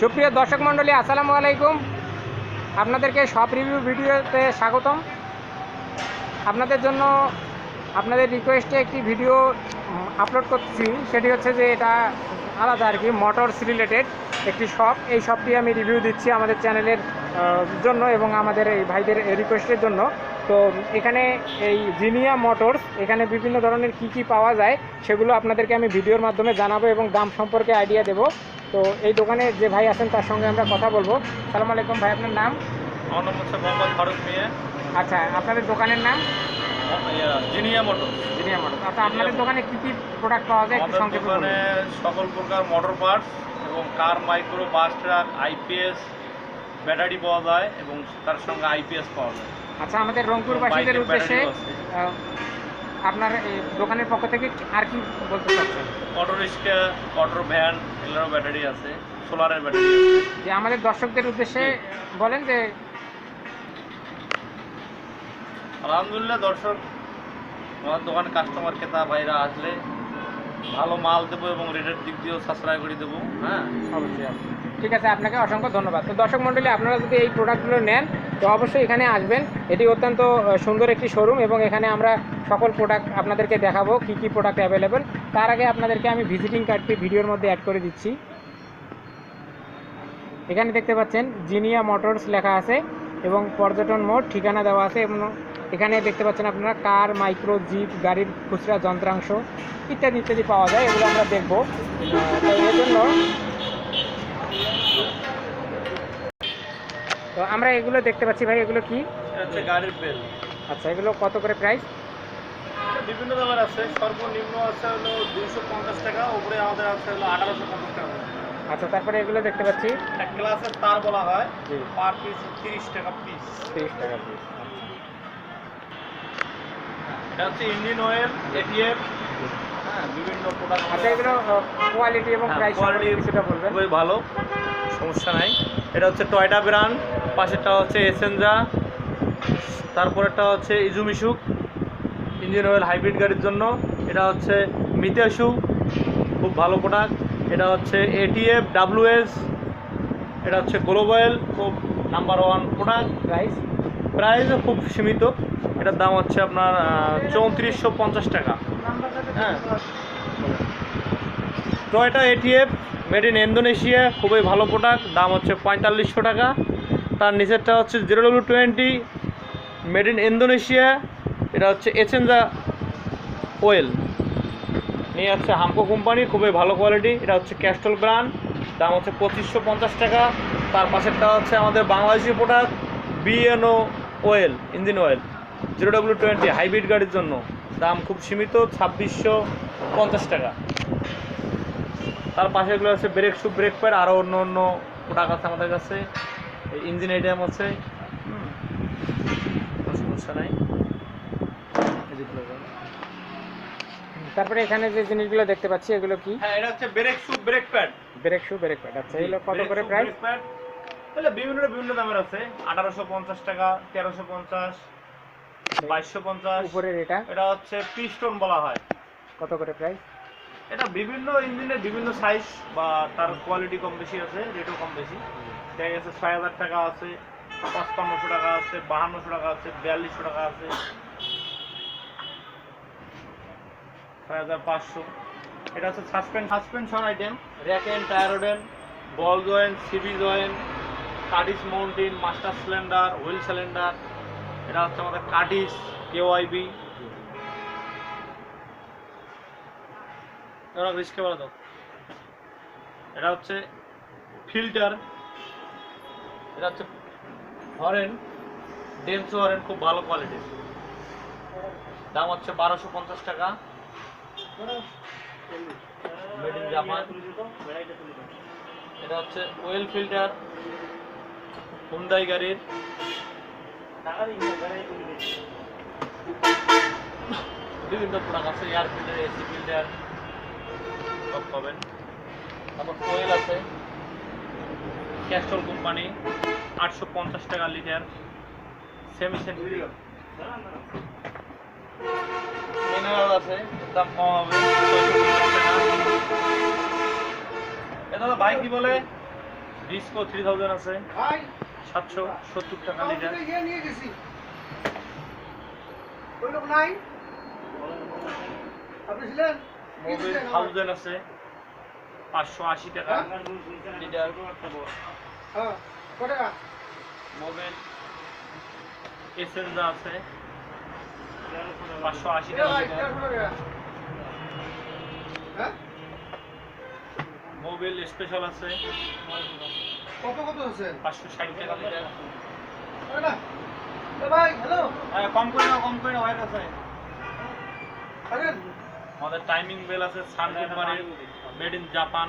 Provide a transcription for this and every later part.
সুপ্রিয় দর্শক মণ্ডলী, আসসালামু আলাইকুম। আপনাদেরকে সব রিভিউ ভিডিওতে স্বাগতম। আপনাদের জন্য আপনাদের রিকোয়েস্টে একটি ভিডিও আপলোড করছি। সেটি হচ্ছে যে এটা আলাদা আর কি মোটরস রিলেটেড একটি শপ এই শপটি আমি রিভিউ দিচ্ছি আমাদের চ্যানেলের জন্য এবং আমাদের এই ভাইদের রিকোয়েস্টের জন্য। তো এখানে এই জিনিয়া মোটরস এখানে বিভিন্ন ধরনের কি কি পাওয়া যায় সেগুলো আপনাদেরকে আমি ভিডিওর মাধ্যমে জানাব এবং দাম সম্পর্কে আইডিয়া দেবো। তো এই দোকানে যে ভাই আছেন তার সঙ্গে আমরা কথা বলব। সালাম আলাইকুম ভাই আপনার নাম? আমার নাম মোহাম্মদ ফারুক মিয়া। আচ্ছা আপনাদের দোকানের নাম? Zinnia motor Zinnia motors. আচ্ছা আপনাদের দোকানে কি কি প্রোডাক্ট পাওয়া যায় একটু আমাদের সংক্ষেপে দোকানে সকল প্রকার মোটর পার্টস এবং car micro bus truck IPS battery পাওয়া যায় এবং তার সঙ্গে আইপিএস পাওয়া যায়। আচ্ছা আমাদের রংপুরবাসীদের উদ্দেশ্যে আপনার এই দোকানের পক্ষ থেকে আর কি বলতে চাচ্ছেন? অটো রিক্সা অটো ভ্যান এগুলোরও ব্যাটারি আছে সোলারের ব্যাটারি যে আমাদের দর্শকদের উদ্দেশ্যে বলেন যে আলহামদুলিল্লাহ দর্শক আমার দোকানে কাস্টমার ক্রেতা ভাইরা আসলে ভালো মাল দেবো এবং রেটের দিক দিয়েও সাশ্রয় করে দেবো হ্যাঁ? অবশ্যই। ঠিক আছে, আপনাকে অসংখ্য ধন্যবাদ। তো দর্শক মণ্ডলী, আপনারা যদি এই প্রোডাক্টগুলো নেন, তো অবশ্যই এখানে আসবেন। এটি অত্যন্ত সুন্দর একটি শোরুম এবং এখানে আমরা সকল প্রোডাক্ট আপনাদেরকে দেখাবো, কি কি প্রোডাক্ট অ্যাভেলেবেল তার আগে আপনাদেরকে আমি ভিজিটিং কার্ডটি ভিডিওর মধ্যে অ্যাড করে দিচ্ছি। এখানে দেখতে পাচ্ছেন, জিনিয়া মোটরস লেখা আছে এবং পর্যটন মোড়, ঠিকানা দেওয়া আছে এবং এখানে দেখতে পাচ্ছেন আপনারা কার, মাইক্রো, জিপ, গাড়ির খুচরা যন্ত্রাংশ ইত্যাদি ইত্যাদি পাওয়া যায়, এগুলো আমরা দেখব। তো এর জন্য তো আমরা এগুলো দেখতে পাচ্ছি ভাই এগুলো কি? হচ্ছে গাড়ির বেল। আচ্ছা এগুলো কত করে প্রাইস বিভিন্ন দামের আছে সর্বনিম্ন আছে হলো দুইশো পঞ্চাশ টাকা উপরে আমাদের আছে হলো আঠারোশো পঞ্চাশ টাকা। আচ্ছা তারপরে এগুলো দেখতে পাচ্ছি। ক্লাসের তার বলা হয় জি। পার পিস তিরিশ টাকা পিস তিরিশ টাকা পিস এটা হচ্ছে ইঞ্জিন অয়েল এটিএফ হ্যাঁ বিভিন্ন প্রোডাক্ট আচ্ছা এগুলো কোয়ালিটি এবং হ্যাঁ, প্রাইস কিছুটা বলবেন। খুবই ভালো সমস্যা নাই। এটা হচ্ছে টয়টা ব্র্যান্ড পাশেরটা হচ্ছে এসেনজা তারপরেরটা হচ্ছে ইজুমিশুক ইঞ্জিন অয়েল হাইব্রিড গাড়ির জন্য। এটা হচ্ছে মিতেশু খুব ভালো প্রোডাক্ট এটা হচ্ছে এটিএফ ডাব্লিউএস এটা হচ্ছে গ্লোবাল খুব নাম্বার ওয়ান প্রোডাক্ট প্রাইস প্রাইসও খুব সীমিত। এটার দাম হচ্ছে আপনার চৌত্রিশশো পঞ্চাশ টাকা। হ্যাঁ। Toyota ATF made in Indonesia খুবই ভালো প্রোডাক্ট দাম হচ্ছে পঁয়তাল্লিশশো টাকা। তার নিচেরটা হচ্ছে zero W twenty made in Indonesia এটা হচ্ছে এচেঞ্জা ওয়েল নিয়ে হচ্ছে হামকো কোম্পানি খুবই ভালো কোয়ালিটি এটা হচ্ছে ক্যাস্টল ব্র্যান্ড দাম হচ্ছে পঁচিশশো পঞ্চাশ টাকা। তার পাশেরটা হচ্ছে আমাদের Bangladeshi product BNO oil engine oil zero W twenty hybrid গাড়ির জন্য। দাম খুব সীমিত, ছাব্বিশশো পঞ্চাশ টাকা। তার পাশে এগুলো আছে ব্রেক শু ব্রেক প্যাড আরও অন্য অন্য প্রোডাক্ট আছে আমাদের কাছে। ইঞ্জিন আইটেম আছে। সমস্যা নাই। এগুলো দেখুন। তারপরে এখানে যে জিনিসগুলো দেখতে পাচ্ছি এগুলো কি? হ্যাঁ এটা হচ্ছে brake shoe brake pad brake shoe brake pad আচ্ছা এগুলো কত করে প্রাইস তাহলে বিভিন্ন বিভিন্ন দামের আছে। আঠারোশো পঞ্চাশ টাকা তেরোশো পঞ্চাশ বাইশশো পঞ্চাশ। উপরের এটা? এটা হচ্ছে পিস্টন বলা হয়। কত করে প্রাইস এটা বিভিন্ন ইঞ্জিনের বিভিন্ন সাইজ বা তার কোয়ালিটি কম বেশি আছে রেটও কম বেশি। দেখা গেছে ছয় হাজার টাকা আছে, পঁচপান্নশো টাকা আছে, বাহান্নশো টাকা আছে, বিয়াল্লিশশো টাকা আছে। ছয় হাজার পাঁচশো। এটা হচ্ছে suspension suspension item rack end tie rod end ball joint CB joint কাটিস mountain master cylinder wheel cylinder এটা হচ্ছে আমাদের কাটিস কেওয়াইবি ওরা রিস্কে বলে দাও এটা হচ্ছে ফিল্টার এটা হচ্ছে হরেন ডেন্স হরেন খুব ভালো কোয়ালিটির। দাম হচ্ছে বারোশো পঞ্চাশ টাকা। মেড ইন জাপান এটা হচ্ছে ওয়েল ফিল্টার হুন্দাই গাড়ির। বিভিন্ন প্রোডাক্ট আছে এয়ার ফিল্টার এসি ফিল্টার সব পাবেন। তারপর কোয়েল আছে। ক্যাস্টল কোম্পানি আটশো পঞ্চাশ টাকা লিটার সেমি সেন্ট্রিক মিনারেল আছে দাম কম হবে এটা ভাই কি বলে? ডিসকো থ্রি থাউজেন্ড আছে সাতশো সত্তর টাকা লিটার ওই লোক নাই? আপনি ছিলেন? মোবিল? থাউজেন্ড আছে পাঁচশো আশি টাকা। লিটার হ্যাঁ মোবিল এসেন্সা আছে পাঁচশো আশি টাকা। হ্যাঁ? মোবিল স্পেশাল আছে কত কত আছেন পাঁচশো ষাট টাকা। লিটার না ভাই হ্যালো হ্যাঁ কম করে কম করে নাও হয়ে গেছে। আরেন আমাদের টাইমিং বেল আছে সান কোম্পানির মেড ইন জাপান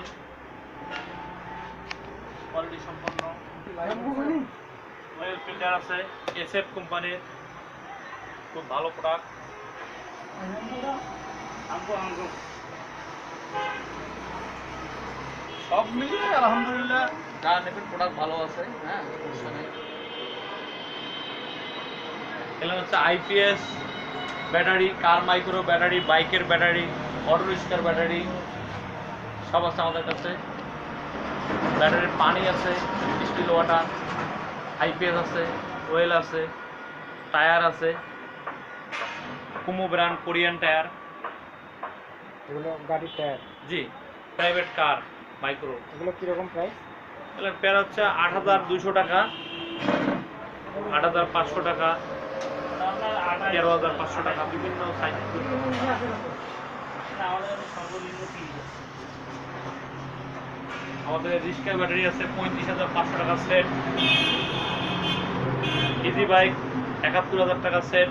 কোয়ালিটি সম্পন্ন। ওয়েল ফিল্টার আছে এসএফ কোম্পানির খুব ভালো প্রোডাক্ট সব মিলিয়ে আলহামদুলিল্লাহ যা নেবেন প্রোডাক্ট ভালো আছে হ্যাঁ সমস্যা নেই। হচ্ছে IPS battery car micro battery বাইকের ব্যাটারি অটো রিক্সার ব্যাটারি সব আছে আমাদের কাছে। ব্যাটারির পানি আছে স্টিল ওয়াটার আইপিএস আছে ওয়েল আছে টায়ার আছে কুমো ব্র্যান্ড কোরিয়ান টায়ার। এগুলো গাড়ির টায়ার? জি প্রাইভেট কার মাইক্রো এগুলো কীরকম প্রাইস এগুলোর পেয়ার হচ্ছে আট হাজার দুশো টাকা আট হাজার পাঁচশো টাকা। তেরো হাজার পাঁচশো টাকা। বিভিন্ন সাইজ আমাদের রিস্কার ব্যাটারি আছে পঁয়ত্রিশ হাজার পাঁচশো টাকা সেট ইজি বাইক একাত্তর হাজার টাকা সেট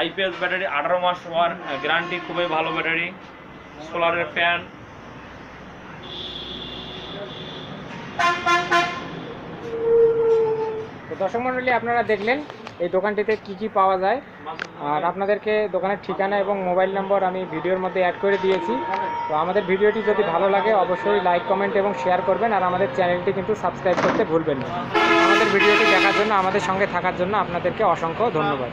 আইপিএস ব্যাটারি আঠারো মাস হওয়ার গ্যারান্টি খুবই ভালো ব্যাটারি। সোলারের ফ্যান দর্শক মণ্ডলী, আপনারা দেখলেন এই দোকানটিতে কি কি পাওয়া যায়। আর আপনাদেরকে দোকানের ঠিকানা এবং মোবাইল নম্বর আমি ভিডিওর মধ্যে অ্যাড করে দিয়েছি। তো আমাদের ভিডিওটি যদি ভালো লাগে, অবশ্যই লাইক কমেন্ট এবং শেয়ার করবেন। আর আমাদের চ্যানেলটি কিন্তু সাবস্ক্রাইব করতে ভুলবেন না। আমাদের ভিডিওটি দেখার জন্য, আমাদের সঙ্গে থাকার জন্য আপনাদেরকে অসংখ্য ধন্যবাদ।